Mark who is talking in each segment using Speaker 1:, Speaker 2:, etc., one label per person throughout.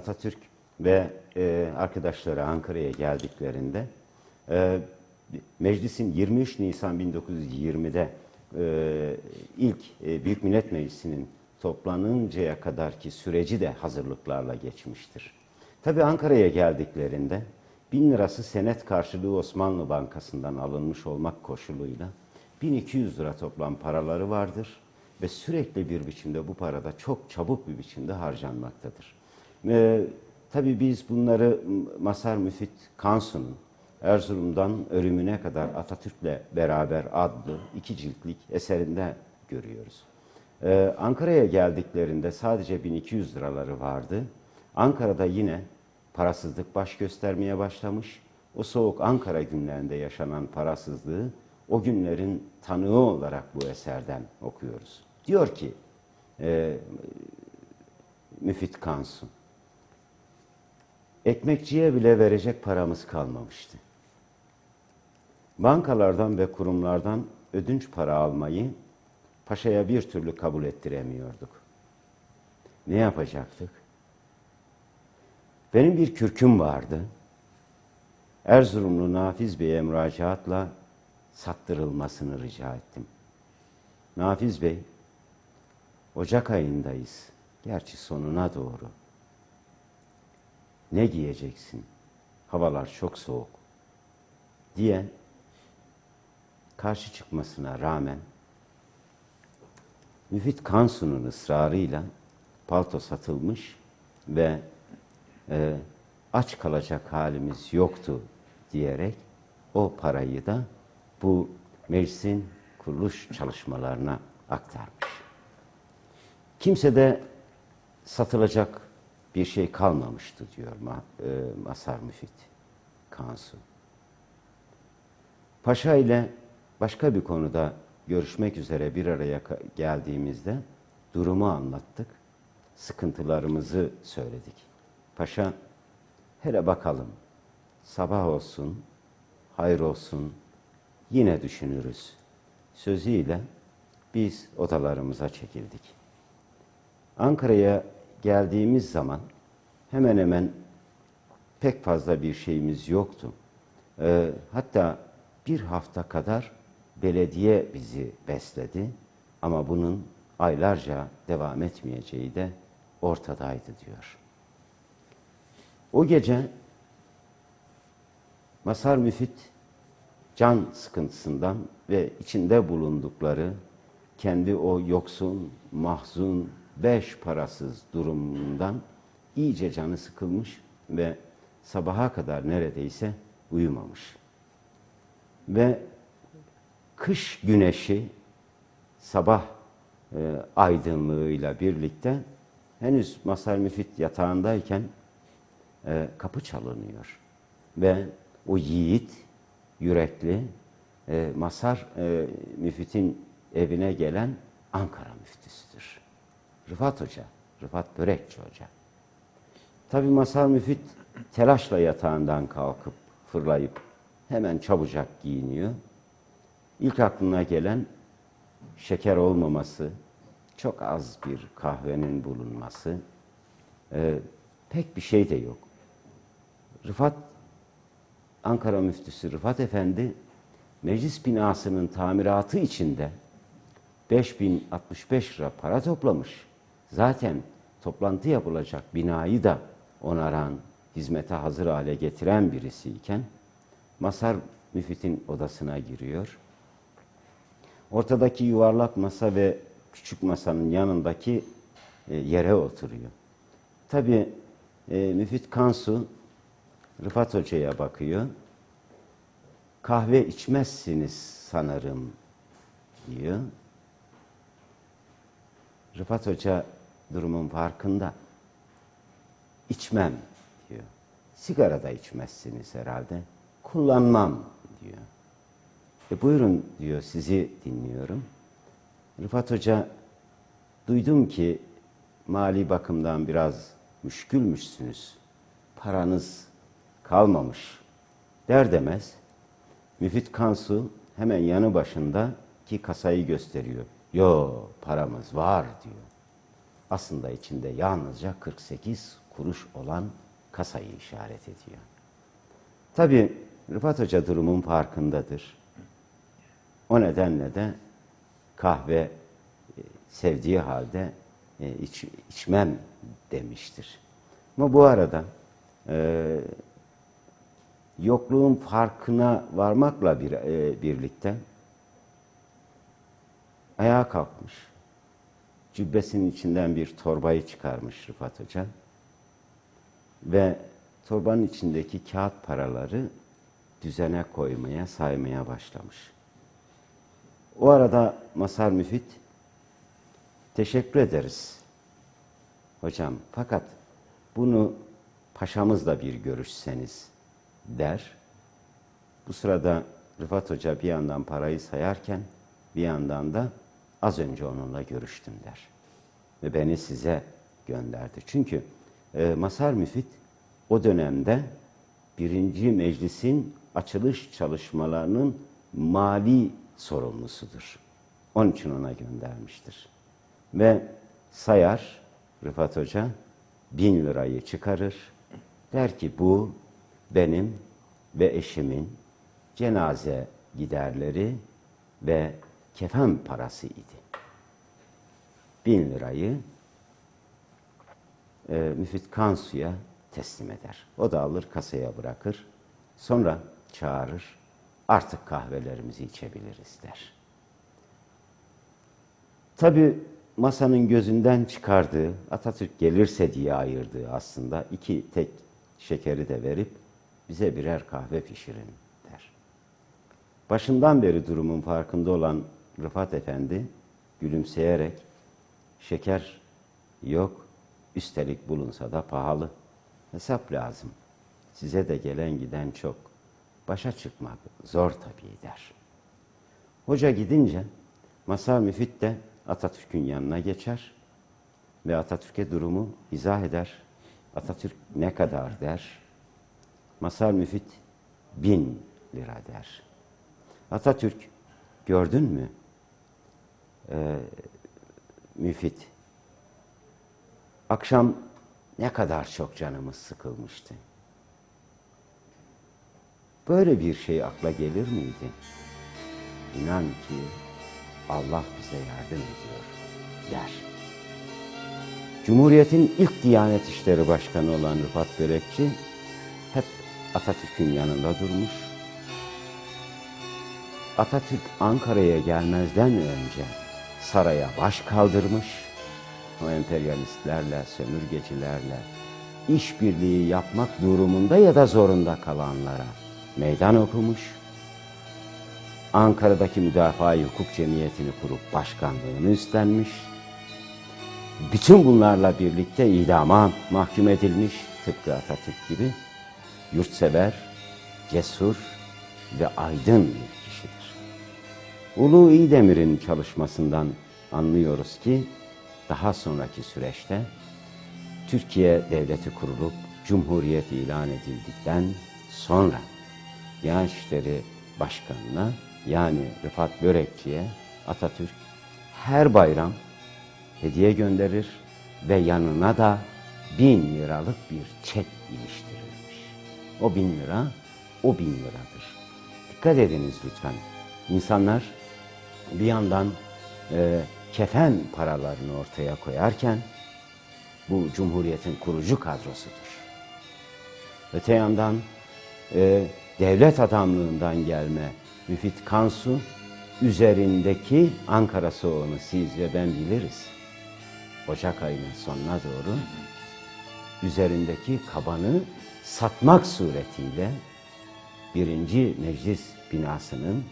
Speaker 1: Atatürk ve e, arkadaşları Ankara'ya geldiklerinde e, meclisin 23 Nisan 1920'de e, ilk e, Büyük Millet Meclisi'nin toplanıncaya kadarki süreci de hazırlıklarla geçmiştir. Tabii Ankara'ya geldiklerinde bin lirası senet karşılığı Osmanlı Bankası'ndan alınmış olmak koşuluyla 1200 lira toplam paraları vardır ve sürekli bir biçimde bu parada çok çabuk bir biçimde harcanmaktadır. Ee, tabii biz bunları Masar Müfit Kansu'nun Erzurum'dan ölümüne kadar Atatürk'le beraber adlı iki ciltlik eserinde görüyoruz. Ee, Ankara'ya geldiklerinde sadece 1200 liraları vardı. Ankara'da yine parasızlık baş göstermeye başlamış. O soğuk Ankara günlerinde yaşanan parasızlığı o günlerin tanığı olarak bu eserden okuyoruz. Diyor ki e, Müfit Kansu, ekmekçiye bile verecek paramız kalmamıştı. Bankalardan ve kurumlardan ödünç para almayı paşaya bir türlü kabul ettiremiyorduk. Ne yapacaktık? Benim bir kürküm vardı. Erzurumlu Nafiz Bey'e müracaatla sattırılmasını rica ettim. Nafiz Bey, Ocak ayındayız. Gerçi sonuna doğru. Ne giyeceksin? Havalar çok soğuk. Diye karşı çıkmasına rağmen Müfit Kansu'nun ısrarıyla palto satılmış ve e, aç kalacak halimiz yoktu diyerek o parayı da bu meclisin kuruluş çalışmalarına aktarmış. Kimse de satılacak bir şey kalmamıştı diyor Ma- e, Masar Müfit Kansu. Paşa ile başka bir konuda görüşmek üzere bir araya geldiğimizde durumu anlattık. Sıkıntılarımızı söyledik. Paşa hele bakalım sabah olsun, hayır olsun yine düşünürüz. Sözüyle biz odalarımıza çekildik. Ankara'ya geldiğimiz zaman hemen hemen pek fazla bir şeyimiz yoktu. Ee, hatta bir hafta kadar belediye bizi besledi ama bunun aylarca devam etmeyeceği de ortadaydı diyor. O gece Masar Müfit can sıkıntısından ve içinde bulundukları kendi o yoksun, mahzun, beş parasız durumundan iyice canı sıkılmış ve sabaha kadar neredeyse uyumamış. Ve kış güneşi sabah e, aydınlığıyla birlikte henüz Masar Müfit yatağındayken e, kapı çalınıyor. Ve o yiğit, yürekli e, Masar e, Müfit'in evine gelen Ankara müftüsüdür. Rıfat Hoca, Rıfat Börekçi Hoca. Tabi Masar Müfit telaşla yatağından kalkıp fırlayıp hemen çabucak giyiniyor. İlk aklına gelen şeker olmaması, çok az bir kahvenin bulunması, e, pek bir şey de yok. Rıfat, Ankara müftüsü Rıfat Efendi, meclis binasının tamiratı içinde 5065 lira para toplamış. Zaten toplantı yapılacak binayı da onaran, hizmete hazır hale getiren birisiyken, Masar Müfit'in odasına giriyor. Ortadaki yuvarlak masa ve küçük masanın yanındaki e, yere oturuyor. Tabi e, Müfit Kansu Rıfat Hoca'ya bakıyor. Kahve içmezsiniz sanırım diyor. Rıfat Hoca durumun farkında. İçmem diyor. Sigara da içmezsiniz herhalde. Kullanmam diyor. E buyurun diyor sizi dinliyorum. Rıfat Hoca duydum ki mali bakımdan biraz müşkülmüşsünüz. Paranız kalmamış der demez. Müfit Kansu hemen yanı başında ki kasayı gösteriyor. Yo paramız var diyor. Aslında içinde yalnızca 48 kuruş olan kasayı işaret ediyor. Tabi Rıfat Hoca durumun farkındadır. O nedenle de kahve e, sevdiği halde e, iç, içmem demiştir. Ama bu arada e, yokluğun farkına varmakla bir, e, birlikte ayağa kalkmış. Cübbesinin içinden bir torbayı çıkarmış Rıfat Hoca. Ve torbanın içindeki kağıt paraları düzene koymaya, saymaya başlamış. O arada Masar Müfit, teşekkür ederiz hocam fakat bunu paşamızla bir görüşseniz der. Bu sırada Rıfat Hoca bir yandan parayı sayarken bir yandan da az önce onunla görüştüm der. Ve beni size gönderdi. Çünkü e, Masar Müfit o dönemde birinci meclisin açılış çalışmalarının mali sorumlusudur. Onun için ona göndermiştir. Ve sayar Rıfat Hoca bin lirayı çıkarır. Der ki bu benim ve eşimin cenaze giderleri ve kefen parası idi. Bin lirayı e, Müfit Kansu'ya teslim eder. O da alır kasaya bırakır. Sonra çağırır. Artık kahvelerimizi içebiliriz der. Tabi masanın gözünden çıkardığı, Atatürk gelirse diye ayırdığı aslında iki tek şekeri de verip bize birer kahve pişirin der. Başından beri durumun farkında olan Rıfat Efendi gülümseyerek şeker yok, üstelik bulunsa da pahalı. Hesap lazım. Size de gelen giden çok. Başa çıkmak zor tabii der. Hoca gidince Masar Müfit de Atatürk'ün yanına geçer ve Atatürk'e durumu izah eder. Atatürk ne kadar der? Masar Müfit bin lira der. Atatürk gördün mü? Ee, Müfit akşam ne kadar çok canımız sıkılmıştı. Böyle bir şey akla gelir miydi? İnan ki Allah bize yardım ediyor der. Cumhuriyetin ilk Diyanet İşleri Başkanı olan Rıfat Börekçi hep Atatürk'ün yanında durmuş. Atatürk Ankara'ya gelmezden önce saraya baş kaldırmış. O emperyalistlerle, sömürgecilerle işbirliği yapmak durumunda ya da zorunda kalanlara meydan okumuş Ankara'daki Müdafaa Hukuk Cemiyeti'ni kurup başkanlığını üstlenmiş. Bütün bunlarla birlikte idama mahkum edilmiş tıpkı Atatürk gibi yurtsever, cesur ve aydın bir. Ulu İdemir'in çalışmasından anlıyoruz ki daha sonraki süreçte Türkiye Devleti kurulup Cumhuriyet ilan edildikten sonra Diyanet İşleri Başkanı'na yani Rıfat Börekçi'ye Atatürk her bayram hediye gönderir ve yanına da bin liralık bir çek iliştirilmiş. O bin lira, o bin liradır. Dikkat ediniz lütfen. İnsanlar bir yandan e, kefen paralarını ortaya koyarken bu Cumhuriyet'in kurucu kadrosudur. Öte yandan e, devlet adamlığından gelme Müfit Kansu üzerindeki Ankara soğuğunu siz ve ben biliriz. Ocak ayının sonuna doğru üzerindeki kabanı satmak suretiyle birinci meclis binasının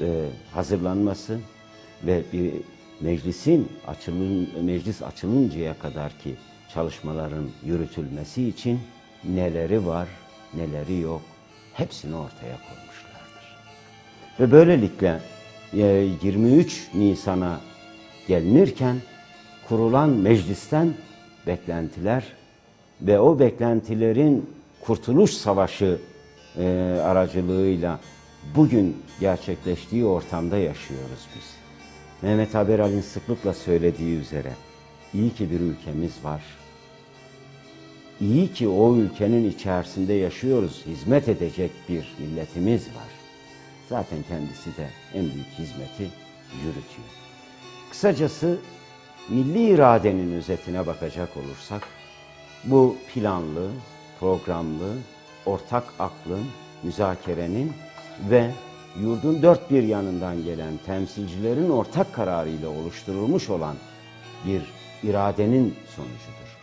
Speaker 1: e, hazırlanması ve bir meclisin açılın, meclis açılıncaya kadar ki çalışmaların yürütülmesi için neleri var, neleri yok hepsini ortaya koymuşlardır. Ve böylelikle 23 e, Nisan'a gelinirken kurulan meclisten beklentiler ve o beklentilerin Kurtuluş Savaşı e, aracılığıyla bugün gerçekleştiği ortamda yaşıyoruz biz. Mehmet Haberal'in sıklıkla söylediği üzere iyi ki bir ülkemiz var. iyi ki o ülkenin içerisinde yaşıyoruz, hizmet edecek bir milletimiz var. Zaten kendisi de en büyük hizmeti yürütüyor. Kısacası milli iradenin özetine bakacak olursak, bu planlı, programlı, ortak aklın, müzakerenin ve yurdun dört bir yanından gelen temsilcilerin ortak kararıyla oluşturulmuş olan bir iradenin sonucudur.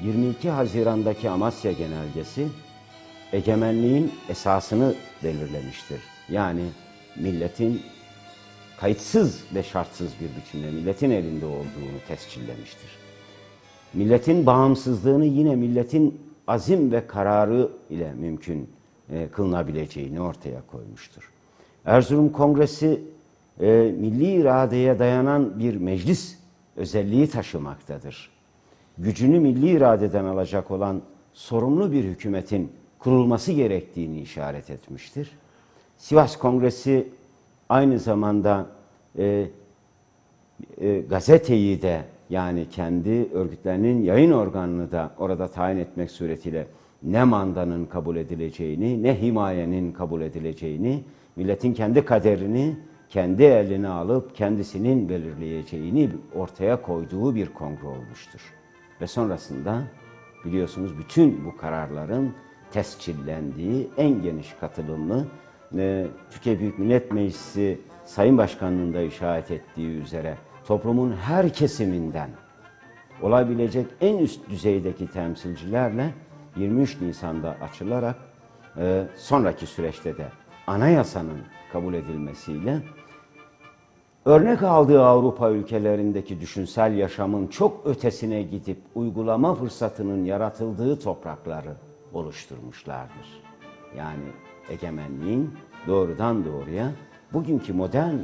Speaker 1: 22 Haziran'daki Amasya Genelgesi egemenliğin esasını belirlemiştir. Yani milletin kayıtsız ve şartsız bir biçimde milletin elinde olduğunu tescillemiştir. Milletin bağımsızlığını yine milletin azim ve kararı ile mümkün e, kılınabileceğini ortaya koymuştur. Erzurum Kongresi e, milli iradeye dayanan bir meclis özelliği taşımaktadır. Gücünü milli iradeden alacak olan sorumlu bir hükümetin kurulması gerektiğini işaret etmiştir. Sivas Kongresi aynı zamanda e, e, gazeteyi de yani kendi örgütlerinin yayın organını da orada tayin etmek suretiyle ne mandanın kabul edileceğini ne himayenin kabul edileceğini milletin kendi kaderini kendi eline alıp kendisinin belirleyeceğini ortaya koyduğu bir kongre olmuştur. Ve sonrasında biliyorsunuz bütün bu kararların tescillendiği en geniş katılımlı e, Türkiye Büyük Millet Meclisi Sayın Başkanlığı'nda işaret ettiği üzere toplumun her kesiminden olabilecek en üst düzeydeki temsilcilerle 23 Nisan'da açılarak e, sonraki süreçte de anayasanın kabul edilmesiyle örnek aldığı Avrupa ülkelerindeki düşünsel yaşamın çok ötesine gidip uygulama fırsatının yaratıldığı toprakları oluşturmuşlardır. Yani egemenliğin doğrudan doğruya bugünkü modern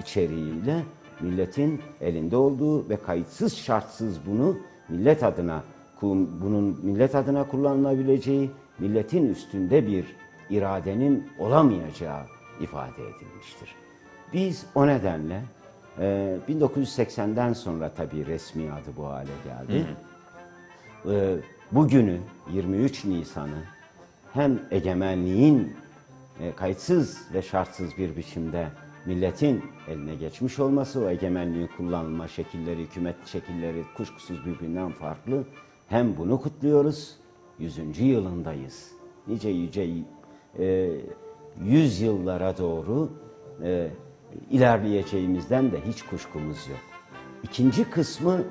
Speaker 1: içeriğiyle milletin elinde olduğu ve kayıtsız şartsız bunu millet adına bunun millet adına kullanılabileceği, milletin üstünde bir iradenin olamayacağı ifade edilmiştir. Biz o nedenle e, 1980'den sonra tabii resmi adı bu hale geldi. Hı hı. E, bugünü 23 Nisan'ı hem egemenliğin e, kayıtsız ve şartsız bir biçimde milletin eline geçmiş olması, o egemenliğin kullanılma şekilleri, hükümet şekilleri kuşkusuz birbirinden farklı. Hem bunu kutluyoruz, 100. yılındayız. Nice yüce e, yüz yıllara doğru e, ilerleyeceğimizden de hiç kuşkumuz yok. İkinci kısmı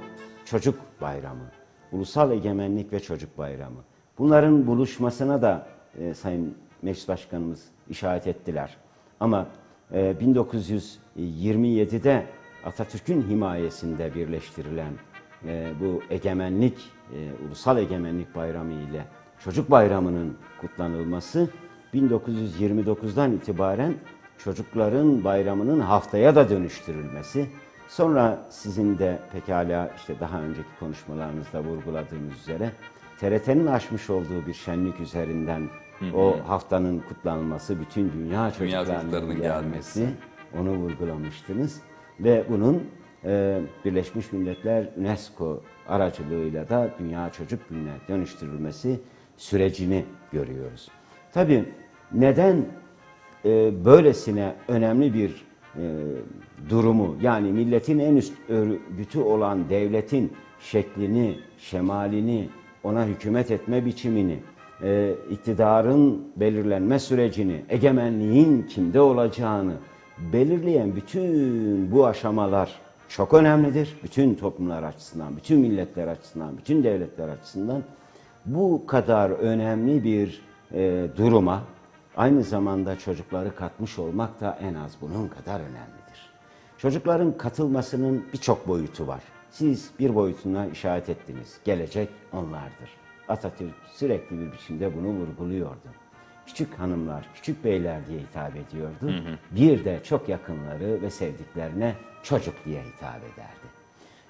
Speaker 1: çocuk bayramı. Ulusal Egemenlik ve Çocuk Bayramı. Bunların buluşmasına da e, Sayın Meclis Başkanımız işaret ettiler. Ama e, 1927'de Atatürk'ün himayesinde birleştirilen e, bu egemenlik, e, Ulusal Egemenlik Bayramı ile Çocuk Bayramı'nın kutlanılması 1929'dan itibaren çocukların bayramının haftaya da dönüştürülmesi, sonra sizin de pekala işte daha önceki konuşmalarınızda vurguladığınız üzere TRT'nin açmış olduğu bir şenlik üzerinden hı hı. o haftanın kutlanması, bütün dünya, dünya çocuklarının gelmesi, gelmesi, onu vurgulamıştınız. Ve bunun Birleşmiş Milletler UNESCO aracılığıyla da Dünya Çocuk Günü'ne dönüştürülmesi sürecini görüyoruz. Tabii neden e, böylesine önemli bir e, durumu yani milletin en üst örgütü olan devletin şeklini, şemalini, ona hükümet etme biçimini, e, iktidarın belirlenme sürecini, egemenliğin kimde olacağını belirleyen bütün bu aşamalar çok önemlidir. Bütün toplumlar açısından, bütün milletler açısından, bütün devletler açısından bu kadar önemli bir e, duruma aynı zamanda çocukları katmış olmak da en az bunun kadar önemlidir. Çocukların katılmasının birçok boyutu var. Siz bir boyutuna işaret ettiniz. Gelecek onlardır. Atatürk sürekli bir biçimde bunu vurguluyordu. Küçük hanımlar, küçük beyler diye hitap ediyordu. Hı hı. Bir de çok yakınları ve sevdiklerine çocuk diye hitap ederdi.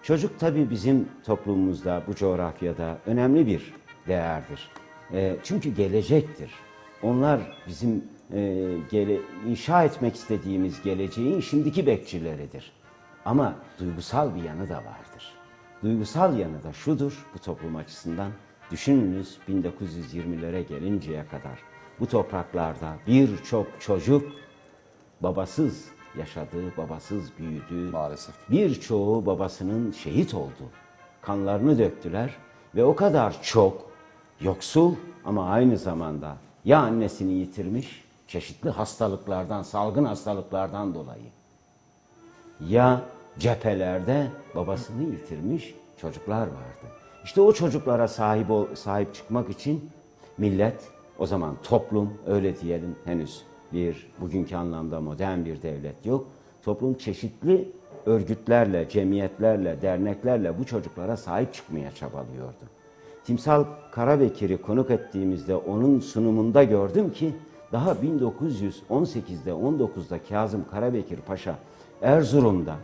Speaker 1: Çocuk tabii bizim toplumumuzda, bu coğrafyada önemli bir değerdir. E, çünkü gelecektir. Onlar bizim e, gele, inşa etmek istediğimiz geleceğin şimdiki bekçileridir. Ama duygusal bir yanı da vardır. Duygusal yanı da şudur bu toplum açısından. Düşününüz 1920'lere gelinceye kadar bu topraklarda birçok çocuk babasız yaşadı, babasız büyüdü.
Speaker 2: Maalesef.
Speaker 1: Birçoğu babasının şehit oldu. Kanlarını döktüler ve o kadar çok yoksul ama aynı zamanda ya annesini yitirmiş çeşitli hastalıklardan, salgın hastalıklardan dolayı ya cephelerde babasını yitirmiş çocuklar vardı. İşte o çocuklara sahip ol- sahip çıkmak için millet o zaman toplum öyle diyelim henüz bir bugünkü anlamda modern bir devlet yok. Toplum çeşitli örgütlerle, cemiyetlerle, derneklerle bu çocuklara sahip çıkmaya çabalıyordu. Timsal Karabekir'i konuk ettiğimizde onun sunumunda gördüm ki daha 1918'de 19'da Kazım Karabekir Paşa Erzurum'da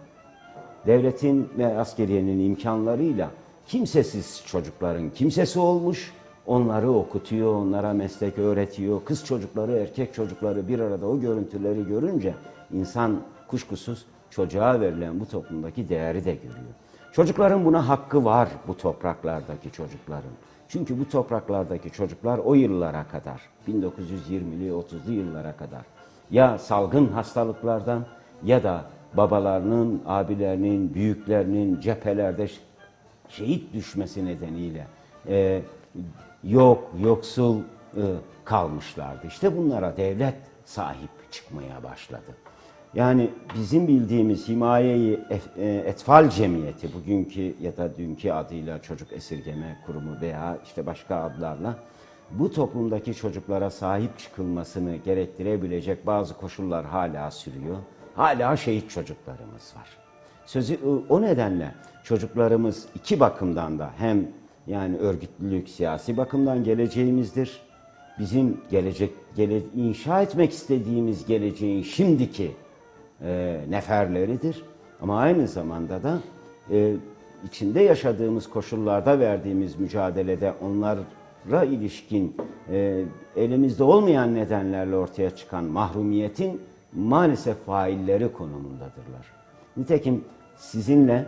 Speaker 1: devletin ve askeriyenin imkanlarıyla kimsesiz çocukların kimsesi olmuş. Onları okutuyor, onlara meslek öğretiyor. Kız çocukları, erkek çocukları bir arada o görüntüleri görünce insan kuşkusuz çocuğa verilen bu toplumdaki değeri de görüyor. Çocukların buna hakkı var bu topraklardaki çocukların. Çünkü bu topraklardaki çocuklar o yıllara kadar, 1920'li 30'lu yıllara kadar ya salgın hastalıklardan ya da babalarının, abilerinin, büyüklerinin cephelerde şehit düşmesi nedeniyle e, yok, yoksul e, kalmışlardı. İşte bunlara devlet sahip çıkmaya başladı. Yani bizim bildiğimiz Himaye-i Ef- e, Etfal Cemiyeti, bugünkü ya da dünkü adıyla Çocuk Esirgeme Kurumu veya işte başka adlarla bu toplumdaki çocuklara sahip çıkılmasını gerektirebilecek bazı koşullar hala sürüyor. Hala şehit çocuklarımız var. Sözü o nedenle çocuklarımız iki bakımdan da hem yani örgütlülük, siyasi bakımdan geleceğimizdir. Bizim gelecek gele, inşa etmek istediğimiz geleceğin şimdiki e, neferleridir. Ama aynı zamanda da e, içinde yaşadığımız koşullarda verdiğimiz mücadelede onlara ilişkin e, elimizde olmayan nedenlerle ortaya çıkan mahrumiyetin maalesef failleri konumundadırlar. Nitekim sizinle